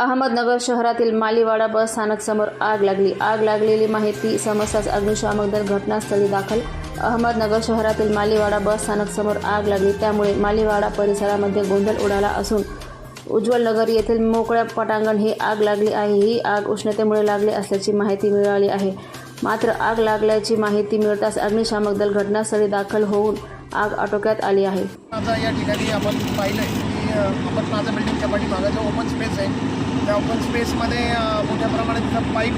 अहमदनगर शहरातील मालीवाडा बस स्थानक समोर आग लागली. आग लागलेली माहिती समजताच अग्निशामक दल घटनास्थळी दाखल. अहमदनगर शहरातील मालीवाडा बस स्थानक समोर आग लागली. त्यामुळे मालीवाडा परिसरामध्ये गोंधळ उडाला असून उज्ज्वल नगर येथील मोकळ्या पटांगण ही आग लागली आहे. ही आग उष्णतेमुळे लागली असल्याची माहिती मिळाली आहे. मात्र आग लागल्याची माहिती मिळताच अग्निशामक दल घटनास्थळी दाखल होऊन आग आटोक्यात आली आहे. आता या ठिकाणी आपण पाहिलं आपण माझं बिल्डिंगच्या पाठीमागं जो ओपन स्पेस आहे. त्या ओपन स्पेसमध्ये मोठ्या प्रमाणात इथं पाईप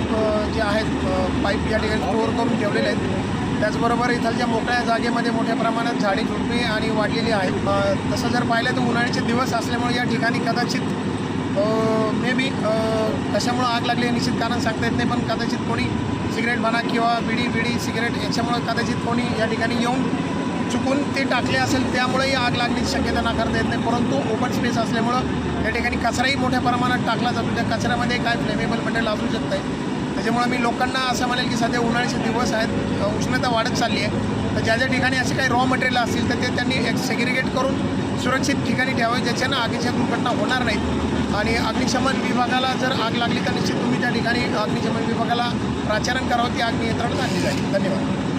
जे आहेत पाईप या ठिकाणी स्टोअर करून ठेवलेले आहेत. त्याचबरोबर इथलच्या मोकळ्या जागेमध्ये मोठ्या प्रमाणात झाडी झुडपी आणि वाढलेली आहेत. तसं जर पाहिलं तर उन्हाळ्याचे दिवस असल्यामुळे या ठिकाणी कदाचित मे बी कशामुळं आग लागली निश्चित कारण सांगता येत नाही पण कदाचित कोणी सिगरेट म्हणा किंवा बिडी बिडी सिगरेट याच्यामुळं कदाचित कोणी या ठिकाणी येऊन चुकून ते टाकले असेल त्यामुळेही आग लागण्याची शक्यता नाकारता येत नाही. परंतु ओपन स्पेस असल्यामुळं या ठिकाणी कचराही मोठ्या प्रमाणात टाकला जातो. त्या कचऱ्यामध्ये काय फ्लेमेबल मटेरियल असू शकतं आहे त्याच्यामुळे मी लोकांना असं म्हणेल की सध्या उन्हाळ्याचे दिवस आहेत. उष्णता वाढत चालली आहे. तर ज्या ज्या ठिकाणी असे काही रॉ मटेरियल असतील तर ते त्यांनी एक सेग्रिगेट करून सुरक्षित ठिकाणी ठेवावे. ज्याच्यानं आगीच्या दुर्घटना होणार नाहीत आणि अग्निशमन विभागाला जर आग लागली तर निश्चित तुम्ही त्या ठिकाणी अग्निशमन विभागाला प्राचारण करावं. ती आग नियंत्रणात आणली जाईल. धन्यवाद.